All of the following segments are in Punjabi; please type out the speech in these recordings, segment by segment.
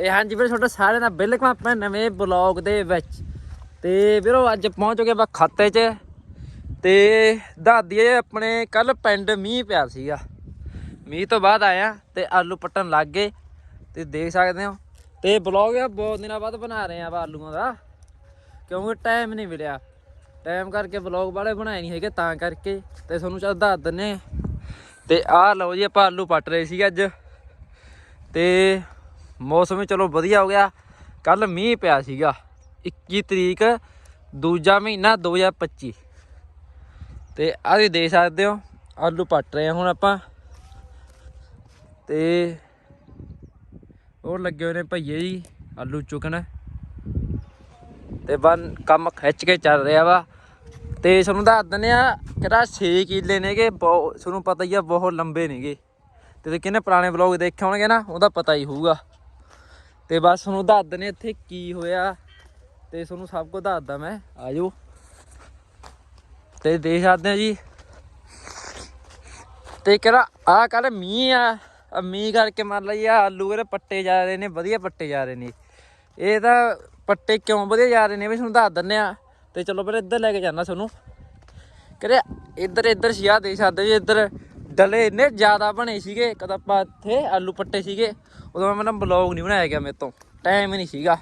ਤੇ ਹਾਂਜੀ ਵੀਰੇ, ਤੁਹਾਡਾ ਸਾਰਿਆਂ ਦਾ ਬਿਲਕੁਲ ਆਪਣੇ ਨਵੇਂ ਬਲੌਗ ਦੇ ਵਿੱਚ। ਤੇ ਵੀਰੋ, ਅੱਜ ਪਹੁੰਚ ਚੁੱਕੇ ਆਪਾਂ ਖਾਤੇ 'ਚ। ਤੇ ਦਾਦੀਏ ਆਪਣੇ ਕੱਲ ਪਿੰਡ ਮੀਂਹ ਪਿਆ ਸੀਗਾ। ਮੀਂਹ ਤੋਂ ਬਾਅਦ ਆਇਆ ਤੇ ਆਲੂ ਪੱਟਣ ਲੱਗ ਗਏ। ਤੇ ਦੇਖ ਸਕਦੇ ਹੋ। ਤੇ ਬਲੌਗ ਆ, ਬਹੁਤ ਦਿਨਾਂ ਬਾਅਦ ਬਣਾ ਰਹੇ ਆ ਆਪਾਂ ਆਲੂਆਂ ਦਾ। ਕਿਉਂਕਿ ਟਾਈਮ ਨਹੀਂ ਮਿਲਿਆ। ਟਾਈਮ ਕਰਕੇ ਵਲੌਗ ਵਾਲੇ ਬਣਾਏ ਨਹੀਂ ਹੈਗੇ ਤਾਂ ਕਰਕੇ। ਤੇ ਤੁਹਾਨੂੰ ਚੱਲ ਦੱਸ ਦਿੰਨੇ ਆ। ਤੇ ਆਹ ਲਓ ਜੀ, ਆਪਾਂ ਆਲੂ ਪੱਟ ਰਹੇ ਸੀ ਅੱਜ। ਤੇ ਮੌਸਮ ਚਲੋ ਵਧੀਆ ਹੋ ਗਿਆ। ਕੱਲ ਮੀਂਹ ਪਿਆ ਸੀਗਾ। 21 ਤਰੀਕ, ਦੂਜਾ ਮਹੀਨਾ 2025 ਤੇ ਆਹ ਵੀ ਦੇਖ ਸਕਦੇ ਹੋ, ਆਲੂ ਪੱਟ ਰਹੇ ਆ ਹੁਣ ਆਪਾਂ। ਤੇ ਉਹ ਲੱਗੇ ਹੋਏ ਨੇ ਭਈਏ ਜੀ, ਆਲੂ ਚੁਕਣ ਤੇ ਬਨ ਕੰਮ ਖਿੱਚ ਕੇ ਚੱਲ ਰਿਹਾ ਵਾ। ਤੇ ਤੁਹਾਨੂੰ ਦੱਸ ਦਿੰਦੇ ਆ ਕਿਹੜਾ 6 ਕਿੱਲੇ ਨੇਗੇ ਬਹੁਤ ਤੁਹਾਨੂੰ ਪਤਾ ਹੀ ਆ, ਬਹੁਤ ਲੰਬੇ ਨੇਗੇ। ਤੇ ਕਿਹਨੇ ਪੁਰਾਣੇ ਵਲੌਗ ਦੇਖੇ ਹੋਣਗੇ ਨਾ, ਉਹਦਾ ਪਤਾ ਹੀ ਹੋਊਗਾ। ਤੇ ਬਸ ਤੁਹਾਨੂੰ ਦੱਸ ਦਿੰਦੇ ਇੱਥੇ ਕੀ ਹੋਇਆ ਤੇ ਤੁਹਾਨੂੰ ਸਭ ਕੁਝ ਦੱਸਦਾ ਮੈਂ। ਆਜੋ। ਤੇ ਦੇਖ ਸਕਦੇ ਆ ਜੀ। ਤੇ ਕਿਹੜਾ ਆ ਕੱਲ ਮੀਂਹ ਆ। ਮੀਂਹ ਕਰਕੇ ਮੰਨ ਲਈ ਆ ਆਲੂ ਇਹਦੇ ਪੱਟੇ ਜਾ ਰਹੇ ਨੇ, ਵਧੀਆ ਪੱਟੇ ਜਾ ਰਹੇ ਨੇ। ਇਹ ਤਾਂ ਪੱਟੇ ਕਿਉਂ ਵਧੀਆ ਜਾ ਰਹੇ ਨੇ ਵੀ ਤੁਹਾਨੂੰ ਦੱਸ ਦਿੰਨੇ ਆ। ਤੇ ਚਲੋ ਫਿਰ ਇੱਧਰ ਲੈ ਕੇ ਜਾਣਾ ਤੁਹਾਨੂੰ। ਕਰੇ ਇੱਧਰ ਇੱਧਰ ਸੀ ਆ ਦੇਖ ਸਕਦੇ ਜੀ ਇੱਧਰ। ਡਲੇ ਇੰਨੇ ਜ਼ਿਆਦਾ ਬਣੇ ਸੀਗੇ ਕਦ ਆਪਾਂ ਇੱਥੇ ਆਲੂ ਪੱਟੇ ਸੀਗੇ, ਉਦੋਂ ਮੈਂ ਨਾ ਬਲੌਗ ਨਹੀਂ ਬਣਾਇਆ ਗਿਆ ਮੇਰੇ ਤੋਂ ਟਾਈਮ ਹੀ ਨਹੀਂ ਸੀਗਾ।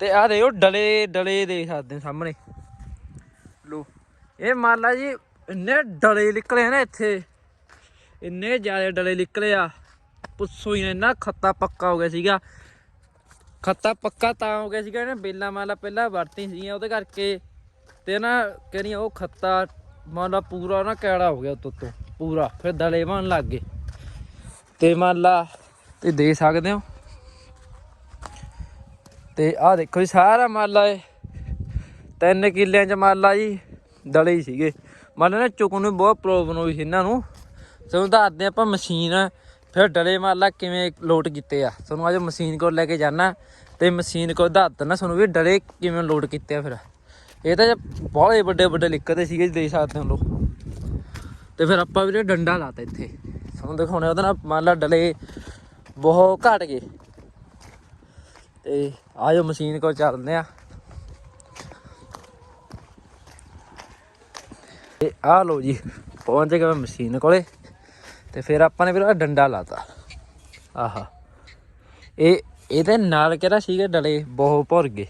ਤੇ ਆਹ ਦੇਖੋ ਡਲੇ ਡਲੇ ਦੇਖ ਸਕਦੇ ਸਾਹਮਣੇ। ਲੋ ਇਹ ਮੰਨ ਲਾ ਜੀ ਇੰਨੇ ਡਲੇ ਨਿਕਲੇ ਨੇ ਇੱਥੇ, ਇੰਨੇ ਜ਼ਿਆਦਾ ਡਲੇ ਨਿਕਲੇ ਆ, ਪੁੱਛੋ ਹੀ ਨਾ, ਇੰਨਾ ਖੱਤਾ ਪੱਕਾ ਹੋ ਗਿਆ ਸੀਗਾ। ਖੱਤਾ ਪੱਕਾ ਤਾਂ ਹੋ ਗਿਆ ਸੀਗਾ ਇਹਨੇ ਬੇਲਾ ਮਾਲਾ ਪਹਿਲਾਂ ਵਰਤੀ ਸੀਗੀਆਂ ਉਹਦੇ ਕਰਕੇ। ਤੇ ਨਾ ਕਹਿੰਦੀਆਂ ਉਹ ਖੱਤਾ ਮੰਨ ਲਾ ਪੂਰਾ ਨਾ ਕੈੜਾ ਹੋ ਗਿਆ ਉੱਤੋਂ ਤੋਂ ਪੂਰਾ। ਫਿਰ ਦਲੇ ਬਣ ਲੱਗ ਗਏ। ਤੇ ਮੰਨ ਲਾ ਤੇ ਦੇ ਸਕਦੇ ਹੋ? ਤੇ ਆਹ ਦੇਖੋ ਜੀ ਸਾਰਾ ਮੰਨ ਲਾ ਇਹ। ਤਿੰਨ ਕਿੱਲਿਆਂ ਚ ਮੰਨ ਲਾ ਜੀ ਦਲੇ ਹੀ ਸੀਗੇ। ਮੰਨ ਲਾ ਨਾ ਚੁੱਕਣ ਨੂੰ ਬਹੁਤ ਪ੍ਰੋਬਲਮ ਹੋਈ ਸੀ ਇਹਨਾਂ ਨੂੰ। ਤੁਹਾਨੂੰ ਦੱਸਦੇ ਆਪਾਂ ਮਸ਼ੀਨ ਫਿਰ ਡਲੇ ਮੰਨ ਲਾ ਕਿਵੇਂ ਲੋਡ ਕੀਤੇ ਆ। ਤੁਹਾਨੂੰ ਅੱਜ ਮਸ਼ੀਨ ਕੋਲ ਲੈ ਕੇ ਜਾਣਾ ਤੇ ਮਸ਼ੀਨ ਕੋਲ ਦੱਸ ਦਿੰਦਾ ਤੁਹਾਨੂੰ ਵੀ ਡਲੇ ਕਿਵੇਂ ਲੋਡ ਕੀਤੇ ਆ ਫਿਰ। ਇਹ ਤਾਂ ਬਹੁਤ ਵੱਡੇ ਵੱਡੇ ਲਿਖਦੇ ਸੀਗੇ ਜੀ, ਦੇਖ ਸਕਦੇ ਹੋ ਲੋਕ। ਤੇ ਫਿਰ ਆਪਾਂ ਵੀਰੇ ਡੰਡਾ ਲਾਤਾ ਇੱਥੇ। ਤੁਹਾਨੂੰ ਦਿਖਾਉਣੇ ਉਹਦਾ ਨਾ ਮੰਨ ਲਾ ਡਲੇ ਬਹੁਤ ਘਟ ਗਏ। ਤੇ ਆਜੋ ਮਸ਼ੀਨ ਕੋਲ ਚੱਲਦੇ ਆ। ਤੇ ਆ ਲੋ ਜੀ, ਪਹੁੰਚ ਗਏ ਮੈਂ ਮਸ਼ੀਨ ਕੋਲੇ। ਤੇ ਫਿਰ ਆਪਾਂ ਨੇ ਵੀਰ ਆਹ ਡੰਡਾ ਲਾਤਾ। ਆਹਾ। ਇਹ, ਇਹਦੇ ਨਾਲ ਕਿਹੜਾ ਸੀਗਾ ਡਲੇ? ਬਹੁਤ ਭੁਰ ਗਏ।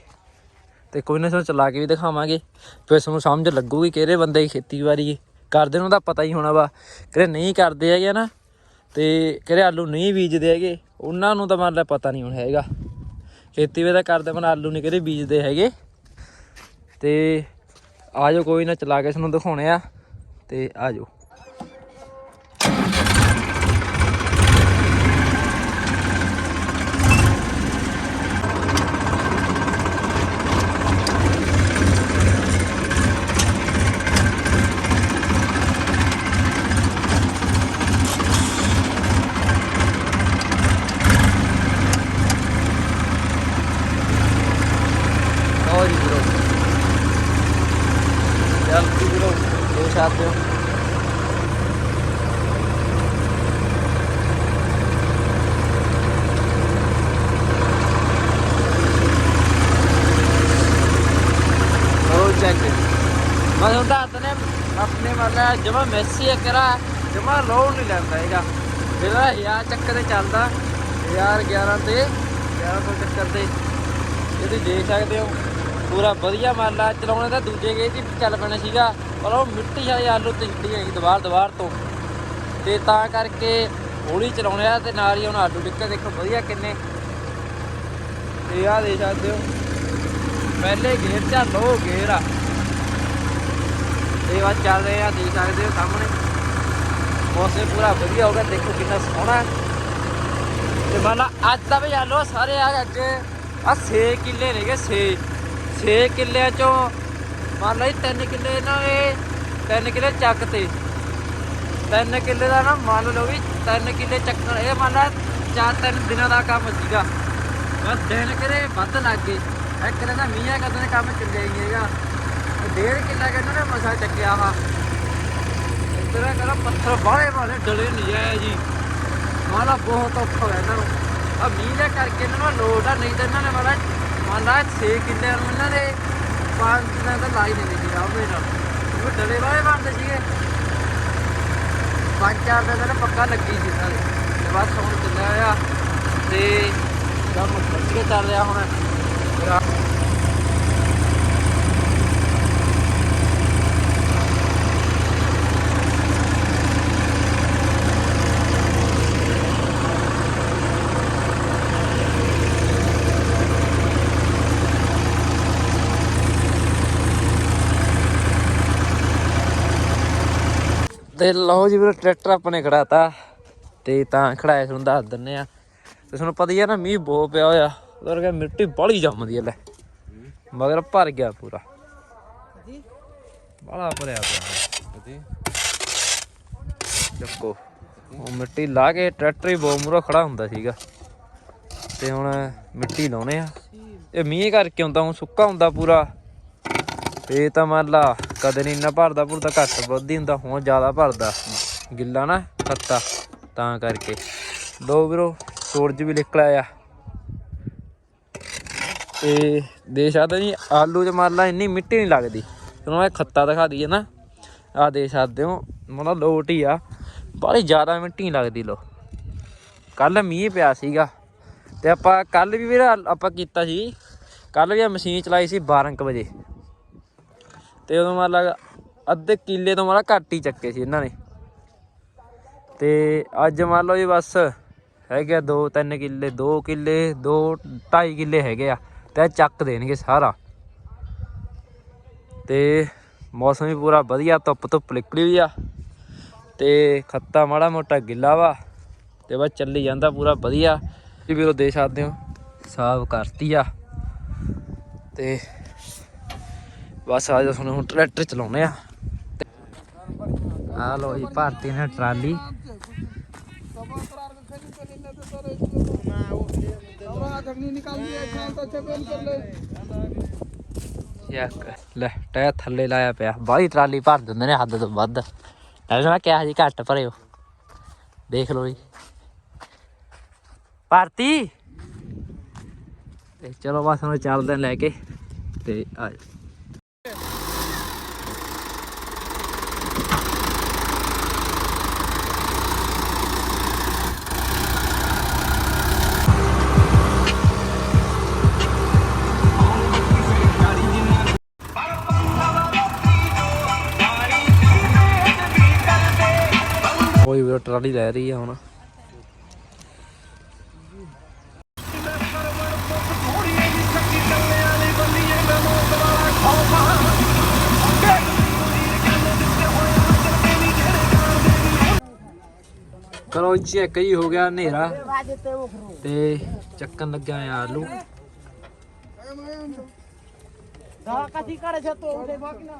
ਤੇ ਕੋਈ ਨਾ ਤੁਹਾਨੂੰ ਚਲਾ ਕੇ ਵੀ ਦਿਖਾਵਾਂਗੇ। ਫਿਰ ਤੁਹਾਨੂੰ ਸਮਝ ਲੱਗੂਗੀ ਕਿਹੜੇ ਬੰਦੇ ਦੀ ਖੇਤੀਬਾੜੀ ਕਰਦੇ ਨੂੰ ਤਾਂ ਪਤਾ ਹੀ ਹੋਣਾ ਵਾ। ਕਿਹੜੇ ਨਹੀਂ ਕਰਦੇ ਹੈਗੇ ਨਾ, ਤੇ ਕਿਹੜੇ ਆਲੂ ਨਹੀਂ ਬੀਜਦੇ ਹੈਗੇ, ਉਹਨਾਂ ਨੂੰ ਤਾਂ ਮਤਲਬ ਪਤਾ ਨਹੀਂ ਹੁਣ ਹੈਗਾ। ਖੇਤੀਬਾੜੀ ਦਾ ਕਰਦੇ ਮਨ ਆਲੂ ਨਹੀਂ ਕਿਹੜੇ ਬੀਜਦੇ ਹੈਗੇ। ਤੇ ਆਜੋ ਕੋਈ ਨਾ, ਚਲਾ ਕੇ ਤੁਹਾਨੂੰ ਦਿਖਾਉਣੇ ਆ, ਤੇ ਆਜੋ ਲਓ ਜੀ ਵੀਰੋ ਚੱਲ ਜੀ ਵੀਰੋ ਦੋ ਸ਼ਾਟ ਦਿਓ ਉਹ ਚੈੱਕ ਮੈਂ ਤੁਹਾਨੂੰ ਦੱਸ ਨੇ ਆਪਣੇ ਜਮਾ ਮੈਸੀ ਕਰਾ ਜਮਾ ਲੋਡ ਨਹੀਂ ਲੈਂਦਾ ਹੈਗਾ। ਜਿਹੜਾ ਯਾਰ ਚੱਕਰ ਤੇ ਚੱਲਦਾ। ਯਾਰ 11 ਤੇ 1100 ਚੱਕਰ ਤੇ। ਇਹ ਤੁਸੀਂ ਦੇਖ ਸਕਦੇ ਹੋ, ਪੂਰਾ ਵਧੀਆ ਮਾਲਾ। ਚਲਾਉਣੇ ਤਾਂ ਦੂਜੇ ਗੇਅਰ 'ਚ ਵੀ ਚੱਲ ਪੈਣਾ ਸੀਗਾ। ਪਰ ਉਹ ਮਿੱਟੀ ਵਾਲੇ ਆਲੂ ਤੇ ਹਿੱਟੀ ਹੈਗੀ ਦੁਬਾਰ ਦੁਬਾਰ ਤੋਂ। ਤੇ ਤਾਂ ਕਰਕੇ ਹੌਲੀ ਚਲਾਉਣੇ ਆ ਤੇ ਨਾਲ ਹੀ ਹੁਣ ਆਲੂ ਡਿੱਕੇ ਦੇਖੋ ਵਧੀਆ ਕਿੰਨੇ। ਤੇ ਆਹ ਦੇਖ ਸਕਦੇ ਹੋ। ਪਹਿਲੇ ਗੇਅਰ 'ਚ ਲੋ ਗੇਅਰ ਆ। ਤੇ ਵਾ ਚੱਲ ਰਹੇ ਆ, ਦੇਖ ਸਕਦੇ ਹੋ ਸਾਹਮਣੇ। ਮੌਸਮ ਪੂਰਾ ਵਧੀਆ ਹੋ ਗਿਆ, ਦੇਖੋ ਕਿੰਨਾ ਸੋਹਣਾ ਤੇ ਮਾਲਾ ਅੱਜ ਦਾ ਵੀ ਆਲੂ ਸਾਰੇ ਆ ਅੱਜ। ਆ 6 ਕਿੱਲੇ ਨੇਗੇ 6 6 ਕਿੱਲਿਆਂ ਚੋਂ ਮੰਨ ਲਓ 3 ਕਿੱਲੇ ਨਾ ਇਹ 3 ਕਿੱਲੇ ਚੱਕ ਤੇ। 3 ਕਿੱਲੇ ਦਾ ਨਾ ਮੰਨ ਲਓ ਵੀ 3 ਕਿੱਲੇ ਚੱਕਣ, ਇਹ ਮੰਨ ਲਾ 4-3 ਦਿਨਾਂ ਦਾ ਕੰਮ ਸੀਗਾ। ਬਸ ਦਿਨ ਕਿਰੇ ਵੱਧ ਲੱਗ ਗਏ। ਇੱਕ ਦਿਨ ਦਾ ਮੀਂਹ ਆ ਕਦੋਂ ਕੰਮ ਚੱਲਿਆ ਹੀ ਡੇਢ ਕਿੱਲਾ ਕਿ ਇਹਨਾਂ ਨੇ ਮਸਾ ਚੱਕਿਆ ਆ ਇਧਰ ਕਹਿੰਦਾ ਪੱਥਰ ਬਾਹਲੇ ਵਾਲੇ ਡਲੇ ਨਹੀਂ ਆਏ ਜੀ। ਮਾਲਾ ਬਹੁਤ ਔਖਾ ਹੋਇਆ ਇਹਨਾਂ ਨੂੰ। ਆ ਮੀਂਹ ਦਾ ਕਰਕੇ ਇਹਨਾਂ ਨੂੰ ਲੋਟ ਆ, ਨਹੀਂ ਤਾਂ ਇਹਨਾਂ ਨੇ ਮਾੜਾ ਮੰਨ ਲਾ 6 ਕਿੱਲਿਆਂ ਨੂੰ ਇਹਨਾਂ ਨੇ ਪੰਜ ਦਿਨਾਂ ਤਾਂ ਲਾਈ ਨਹੀਂ ਦਿੱਤੀ ਆ ਮੇਰੇ ਨਾਲ ਉਹ ਡਲੇ ਵਾਲੇ ਬਣਦੇ ਸੀਗੇ। ਪੰਜ ਚਾਰ ਦਿਨ ਤਾਂ ਪੱਕਾ ਲੱਗੀ ਸੀ ਇਹਨਾਂ ਦੇ। ਤੇ ਬਸ ਹੁਣ ਚੱਲਿਆ ਆ ਤੇ ਕੰਮ ਵਧੀਆ ਚੱਲ ਰਿਹਾ ਹੁਣ। ਤੇ ਲਓ ਜੀ ਵੀਰੋ ਟਰੈਕਟਰ ਆਪਣੇ ਖੜਾਤਾ ਤੇ ਤਾਂ ਖੜਾਇਆ ਤੁਹਾਨੂੰ ਦੱਸ ਦਿੰਨੇ ਆ। ਤੇ ਤੁਹਾਨੂੰ ਪਤਾ ਹੀ ਆ ਨਾ ਮੀਂਹ ਬਹੁਤ ਪਿਆ ਹੋਇਆ। ਉਹਦਾ ਕਰਕੇ ਮਿੱਟੀ ਬਾਲੀ ਜੰਮਦੀ ਆ ਲੈ। ਮਗਰ ਭਰ ਗਿਆ ਪੂਰਾ। ਬਾਲਾ ਭਰਿਆ ਪਿਆ। ਚੱਕੋ। ਉਹ ਮਿੱਟੀ ਲਾ ਕੇ ਟਰੈਕਟਰ ਹੀ ਬਹੁਤ ਮੂਰਾ ਖੜਾ ਹੁੰਦਾ ਸੀਗਾ। ਤੇ ਹੁਣ ਮਿੱਟੀ ਲਾਉਣੇ ਆ। ਇਹ ਮੀਂਹ ਕਰਕੇ ਹੁੰਦਾ ਹੁਣ ਸੁੱਕਾ ਹੁੰਦਾ ਪੂਰਾ। ਇਹ ਤਾਂ ਮੰਨ ਲਾ ਕਦੇ ਨਹੀਂ, ਇੰਨਾ ਭਰਦਾ ਭੁਰਦਾ ਘੱਟ ਵੱਧ ਹੀ ਹੁੰਦਾ, ਹੁਣ ਜ਼ਿਆਦਾ ਭਰਦਾ। ਗਿੱਲਾ ਨਾ ਖੱਤਾ ਤਾਂ ਕਰਕੇ। ਲੋ ਵੀਰੋ, ਸੂਰਜ ਵੀ ਨਿਕਲਿਆ ਆ ਤੇ ਦੇ ਸਕਦਾ ਜੀ, ਆਲੂ ਚ ਮੰਨ ਇੰਨੀ ਮਿੱਟੀ ਨਹੀਂ ਲੱਗਦੀ। ਤੁਹਾਨੂੰ ਇਹ ਖੱਤਾ ਦਿਖਾ ਦਈਏ ਨਾ। ਆ ਦੇ ਸਕਦੇ ਹੋ, ਮਤਲਬ ਲੋਟ ਹੀ ਆ। ਬੜੀ ਜ਼ਿਆਦਾ ਮਿੱਟੀ ਨਹੀਂ ਲੱਗਦੀ ਲੋ ਕੱਲ ਮੀਂਹ ਪਿਆ ਸੀਗਾ। ਤੇ ਆਪਾਂ ਕੱਲ ਵੀ ਵੀਰ, ਆਪਾਂ ਕੀਤਾ ਸੀ। ਕੱਲ ਵੀ ਆ ਮਸ਼ੀਨ ਚਲਾਈ ਸੀ 12 ਕੁ ਵਜੇ। ਤੇ ਉਦੋਂ ਮੰਨ ਲਾ ਅੱਧੇ ਕਿੱਲੇ ਤੋਂ ਮਾਰਾ ਘੱਟ ਹੀ ਚੱਕੇ ਸੀ ਇਹਨਾਂ ਨੇ। ਤੇ ਅੱਜ ਮੰਨ ਲਓ ਜੀ ਬਸ ਹੈਗੇ ਆ ਦੋ, ਤਿੰਨ ਕਿੱਲੇ 2 ਕਿੱਲੇ 2 2.5 ਕਿੱਲੇ ਹੈਗੇ ਆ ਤੇ ਇਹ ਚੱਕ ਦੇਣਗੇ ਸਾਰਾ। ਤੇ ਮੌਸਮ ਵੀ ਪੂਰਾ ਵਧੀਆ, ਧੁੱਪ ਧੁੱਪ ਨਿਕਲੀ ਹੋਈ ਆ। ਤੇ ਖੱਤਾ ਮਾੜਾ ਮੋਟਾ ਗਿੱਲਾ ਵਾ ਤੇ ਬਸ ਚੱਲੀ ਜਾਂਦਾ ਪੂਰਾ ਵਧੀਆ। ਜੀ ਵੀਰੋ ਦੇ ਸਕਦੇ ਹੋ, ਸਾਫ਼ ਕਰਤੀ ਆ। ਤੇ ਬਸ ਆ ਤੁਹਾਨੂੰ ਹੁਣ ਟਰੈਕਟਰ ਚਲਾਉਣੇ ਆ। ਆ ਲੋ ਜੀ, ਭਾਰਤੀ ਨੇ ਟਰਾਲੀ। ਯਾਕ, ਲੈ, ਟਾਇਰ ਥੱਲੇ ਲਾਇਆ ਪਿਆ। ਬਾਹਲੀ ਟਰਾਲੀ ਭਰ ਦਿੰਦੇ ਨੇ ਹੱਦ ਤੋਂ ਵੱਧ। ਐਵੇਂ ਮੈਂ ਕਿਹਾ ਜੀ ਘੱਟ ਭਰਿਓ। ਦੇਖ ਲਓ ਜੀ। ਭਾਰਤੀ? ਤੇ ਚਲੋ ਬਸ ਹੁਣ ਚੱਲਦੇ ਹਾਂ ਲੈ ਕੇ ਤੇ ਆ ਕੋਈ ਟਰਾਲੀ ਲੈ ਰਹੀ ਆ ਹੁਣ। ਕਰੋ ਚੈੱਕ ਹੀ ਹੋ ਗਿਆ ਹਨੇਰਾ ਤੇ ਚੱਕਣ ਲੱਗਿਆ ਆ ਆਲੂ। ਕਦੀ કરે ਛੱਤੋ ਉਹਦੇ ਬਾਕੀ ਨਾ